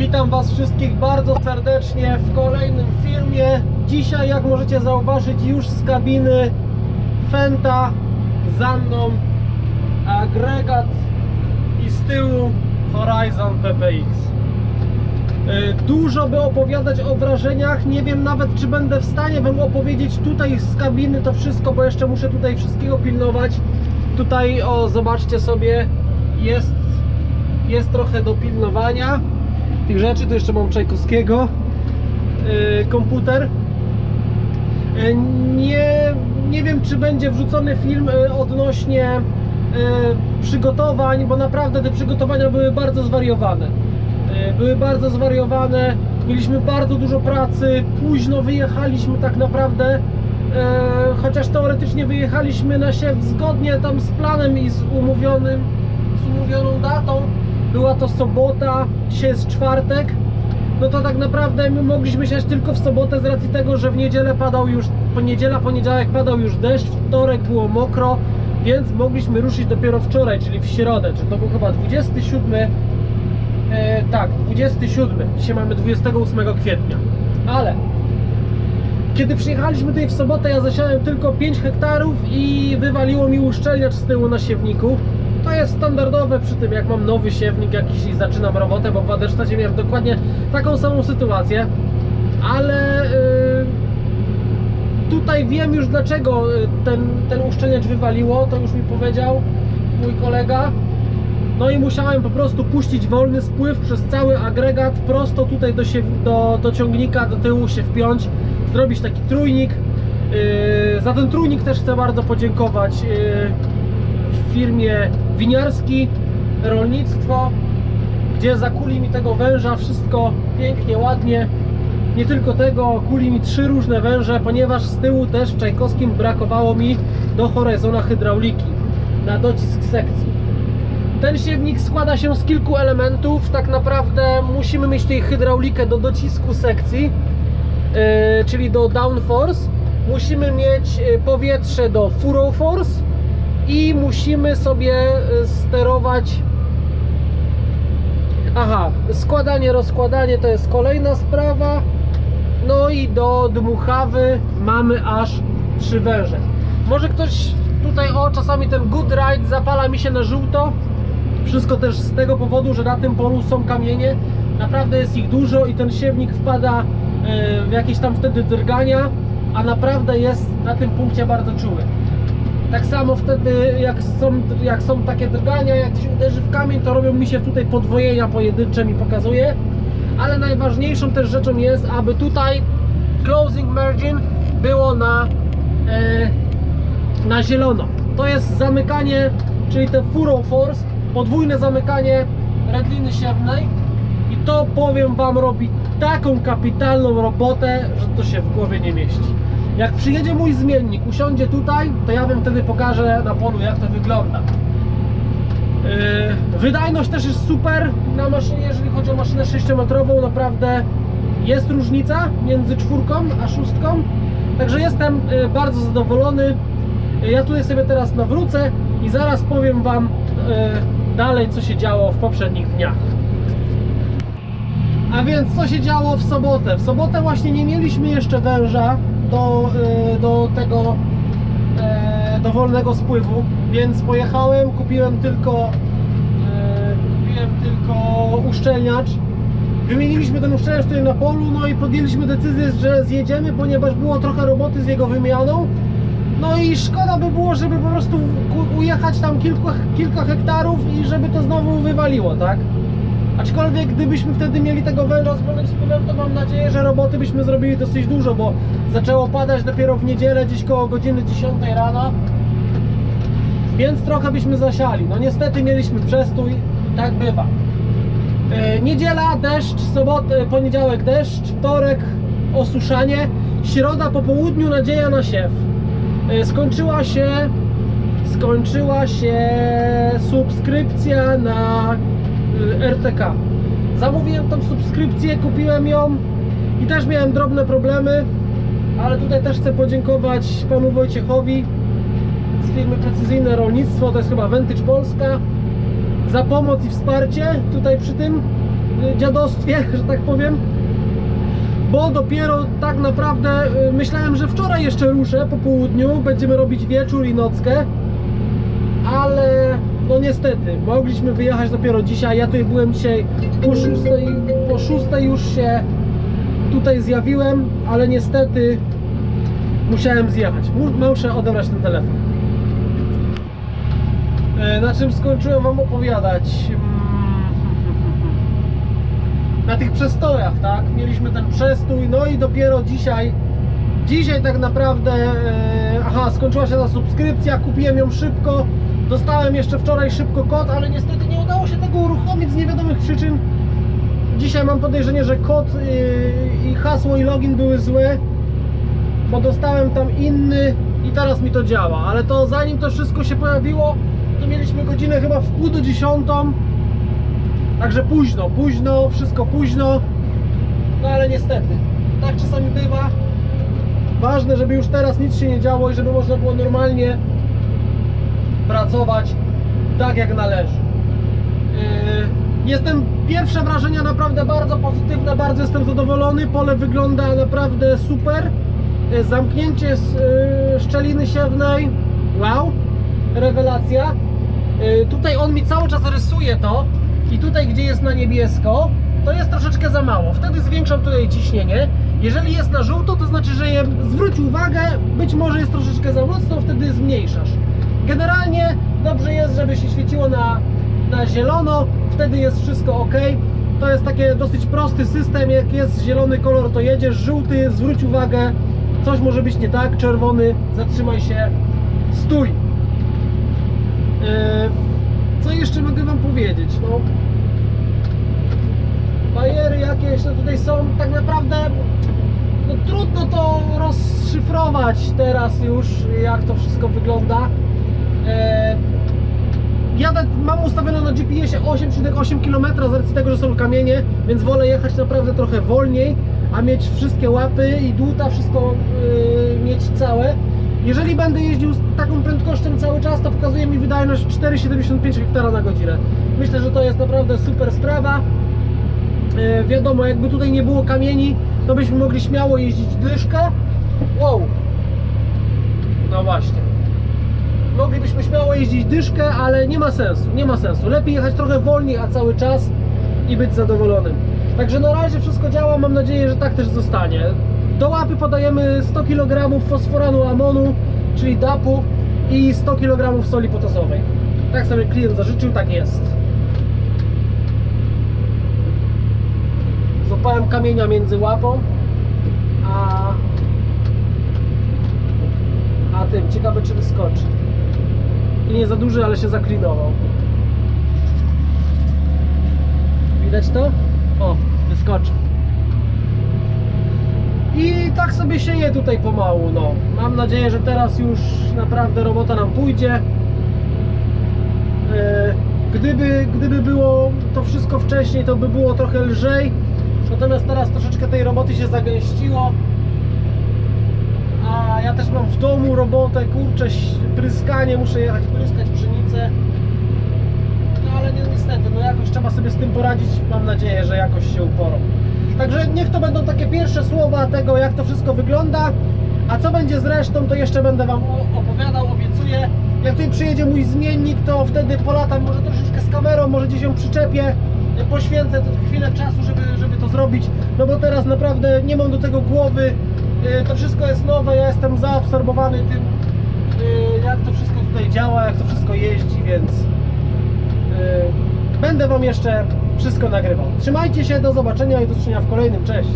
Witam Was wszystkich bardzo serdecznie w kolejnym filmie. Dzisiaj, jak możecie zauważyć, już z kabiny Fenta za mną agregat i z tyłu Horizon PPX. Y, Dużo by opowiadać o wrażeniach. Nie wiem nawet, czy będę w stanie Wam opowiedzieć tutaj z kabiny to wszystko, bo jeszcze muszę tutaj wszystkiego pilnować. Tutaj, o, zobaczcie sobie, jest, jest trochę do pilnowania tych rzeczy. Tu jeszcze mam Czajkowskiego yy, komputer. Yy, nie, nie wiem, czy będzie wrzucony film yy, odnośnie przygotowań, bo naprawdę te przygotowania były bardzo zwariowane. Były bardzo zwariowane, mieliśmy bardzo dużo pracy, późno wyjechaliśmy tak naprawdę. Chociaż teoretycznie wyjechaliśmy na siew zgodnie tam z planem i z umówionym, z umówioną datą. Była to sobota, dzisiaj jest czwartek. No to tak naprawdę my mogliśmy siać tylko w sobotę z racji tego, że w niedzielę padał już, niedziela, poniedziałek padał już deszcz, wtorek było mokro, więc mogliśmy ruszyć dopiero wczoraj, czyli w środę, czy to był chyba 27, e, tak, 27, dzisiaj mamy 28 kwietnia, ale kiedy przyjechaliśmy tutaj w sobotę, ja zasiałem tylko 5 hektarów i wywaliło mi uszczelniacz z tyłu na siewniku. To jest standardowe przy tym, jak mam nowy siewnik jakiś i zaczynam robotę, bo w Wadersztacie miałem dokładnie taką samą sytuację. Ale yy, tutaj wiem już dlaczego y, ten, ten uszczelniacz wywaliło, to już mi powiedział mój kolega. No i musiałem po prostu puścić wolny spływ przez cały agregat, prosto tutaj do, siew, do, do ciągnika, do tyłu się wpiąć, zrobić taki trójnik. Yy, za ten trójnik też chcę bardzo podziękować yy, firmie Winiarski Rolnictwo, gdzie zakuli mi tego węża, wszystko pięknie, ładnie. Nie tylko tego, kuli mi trzy różne węże, ponieważ z tyłu też w Czajkowskim brakowało mi do Horizona hydrauliki na docisk sekcji. Ten siewnik składa się z kilku elementów. Tak naprawdę musimy mieć tutaj hydraulikę do docisku sekcji, yy, czyli do downforce. Musimy mieć yy, powietrze do furrow force i musimy sobie yy, sterować. Aha, składanie, rozkładanie to jest kolejna sprawa. No i do dmuchawy mamy aż trzy węże. Może ktoś tutaj, o czasami ten good ride zapala mi się na żółto. Wszystko też z tego powodu, że na tym polu są kamienie. Naprawdę jest ich dużo i ten siewnik wpada e, w jakieś tam wtedy drgania, a naprawdę jest na tym punkcie bardzo czuły. Tak samo wtedy jak są, jak są takie drgania, jak gdzieś uderzy w kamień, to robią mi się tutaj podwojenia pojedyncze mi pokazuje. Ale najważniejszą też rzeczą jest, aby tutaj closing margin było na, e, na zielono. To jest zamykanie, czyli te furrow force, podwójne zamykanie redliny siewnej i to powiem Wam robi taką kapitalną robotę, że to się w głowie nie mieści. Jak przyjedzie mój zmiennik, usiądzie tutaj, to ja Wam wtedy pokażę na polu jak to wygląda. Yy, Wydajność też jest super na maszynie, jeżeli chodzi o maszynę 6-metrową, naprawdę jest różnica między czwórką a szóstką, także jestem yy, bardzo zadowolony. Yy, Ja tutaj sobie teraz nawrócę i zaraz powiem Wam dalej, co się działo w poprzednich dniach. A więc co się działo w sobotę? W sobotę właśnie nie mieliśmy jeszcze węża do, yy, do tego e, do wolnego spływu, więc pojechałem, kupiłem tylko e, kupiłem tylko uszczelniacz. Wymieniliśmy ten uszczelniacz tutaj na polu, no i podjęliśmy decyzję, że zjedziemy, ponieważ było trochę roboty z jego wymianą. No i szkoda by było, żeby po prostu ujechać tam kilku, kilka hektarów i żeby to znowu wywaliło, tak? Aczkolwiek gdybyśmy wtedy mieli tego węża z wolnym spływem, to mam nadzieję, że roboty byśmy zrobili dosyć dużo, bo zaczęło padać dopiero w niedzielę, gdzieś koło godziny 10 rano. Więc trochę byśmy zasiali. No niestety mieliśmy przestój, tak bywa. E, Niedziela deszcz, sobotę, poniedziałek deszcz, wtorek osuszanie, środa po południu nadzieja na siew. E, Skończyła się skończyła się subskrypcja na RTK. Zamówiłem tą subskrypcję, kupiłem ją i też miałem drobne problemy, ale tutaj też chcę podziękować panu Wojciechowi z firmy Precyzyjne Rolnictwo, to jest chyba Vantage Polska, za pomoc i wsparcie tutaj przy tym. y, dziadostwie, że tak powiem. Bo dopiero tak naprawdę y, myślałem, że wczoraj jeszcze ruszę po południu, będziemy robić wieczór i nockę, ale no niestety, mogliśmy wyjechać dopiero dzisiaj. Ja tutaj byłem dzisiaj po 6, po 6 już się tutaj zjawiłem, ale niestety musiałem zjechać. Mu- Muszę odebrać ten telefon. E, Na czym skończyłem Wam opowiadać? Mm, Na tych przestojach, tak? Mieliśmy ten przestój, no i dopiero dzisiaj, dzisiaj tak naprawdę, e, aha, skończyła się ta subskrypcja, kupiłem ją szybko, dostałem jeszcze wczoraj szybko kod, ale niestety nie udało się tego uruchomić z niewiadomych przyczyn. Dzisiaj mam podejrzenie, że kod e, i hasło i login były złe, bo dostałem tam inny i teraz mi to działa, ale to zanim to wszystko się pojawiło, to mieliśmy godzinę chyba w pół do dziesiątą, także późno, późno, wszystko późno, no ale niestety, tak czasami bywa. Ważne, żeby już teraz nic się nie działo i żeby można było normalnie pracować tak jak należy. Yy, Jestem, pierwsze wrażenia naprawdę bardzo pozytywne, bardzo jestem zadowolony. Pole wygląda naprawdę super. Yy, Zamknięcie z yy, szczeliny siewnej, wow, rewelacja. Tutaj on mi cały czas rysuje to i tutaj gdzie jest na niebiesko, to jest troszeczkę za mało. Wtedy zwiększam tutaj ciśnienie. Jeżeli jest na żółto, to znaczy, że je zwróć uwagę, być może jest troszeczkę za mocno, wtedy zmniejszasz. Generalnie dobrze jest, żeby się świeciło na, na zielono, wtedy jest wszystko ok. To jest taki dosyć prosty system, jak jest zielony kolor to jedziesz, żółty zwróć uwagę, coś może być nie tak, czerwony zatrzymaj się, stój. Yy, Co jeszcze mogę Wam powiedzieć? No, bajery jakieś no tutaj są tak naprawdę no trudno to rozszyfrować teraz już jak to wszystko wygląda jadę, mam ustawione na GPS-ie 8,8 km z racji tego, że są kamienie więc wolę jechać naprawdę trochę wolniej a mieć wszystkie łapy i dłuta, wszystko e, mieć całe jeżeli będę jeździł z taką prędkością cały czas, to pokazuje mi wydajność 4,75 hektara na godzinę. Myślę, że to jest naprawdę super sprawa. E, wiadomo, jakby tutaj nie było kamieni, to byśmy mogli śmiało jeździć dyszkę. Wow. No właśnie. Moglibyśmy śmiało jeździć dyszkę, ale nie ma sensu, nie ma sensu. Lepiej jechać trochę wolniej, a cały czas i być zadowolonym. Także na razie wszystko działa, mam nadzieję, że tak też zostanie. Do łapy podajemy 100 kg fosforanu amonu, czyli DAP-u i 100 kg soli potasowej. Tak sobie klient zażyczył, tak jest. Złapałem kamienia między łapą, a, a tym. Ciekawe, czy wyskoczy. I nie za duży, ale się zaklinował. Widać to? O, wyskoczy. I tak sobie sieje tutaj pomału. No. Mam nadzieję, że teraz już naprawdę robota nam pójdzie. E, Gdyby, gdyby było to wszystko wcześniej, to by było trochę lżej. Natomiast teraz troszeczkę tej roboty się zagęściło. Ja też mam w domu robotę, kurczę, pryskanie, muszę jechać pryskać pszenicę. No ale ni- niestety, no jakoś trzeba sobie z tym poradzić. Mam nadzieję, że jakoś się uporą. Także niech to będą takie pierwsze słowa tego, jak to wszystko wygląda. A co będzie z resztą, to jeszcze będę Wam opowiadał, obiecuję. Jak tutaj przyjedzie mój zmiennik, to wtedy polatam może troszeczkę z kamerą, może gdzieś ją przyczepię. Poświęcę chwilę czasu, żeby, żeby to zrobić. No bo teraz naprawdę nie mam do tego głowy. Yy, To wszystko jest nowe, ja jestem zaabsorbowany tym, yy, jak to wszystko tutaj działa, jak to wszystko jeździ, więc yy, będę Wam jeszcze wszystko nagrywał. Trzymajcie się, do zobaczenia i do usłyszenia w kolejnym. Cześć!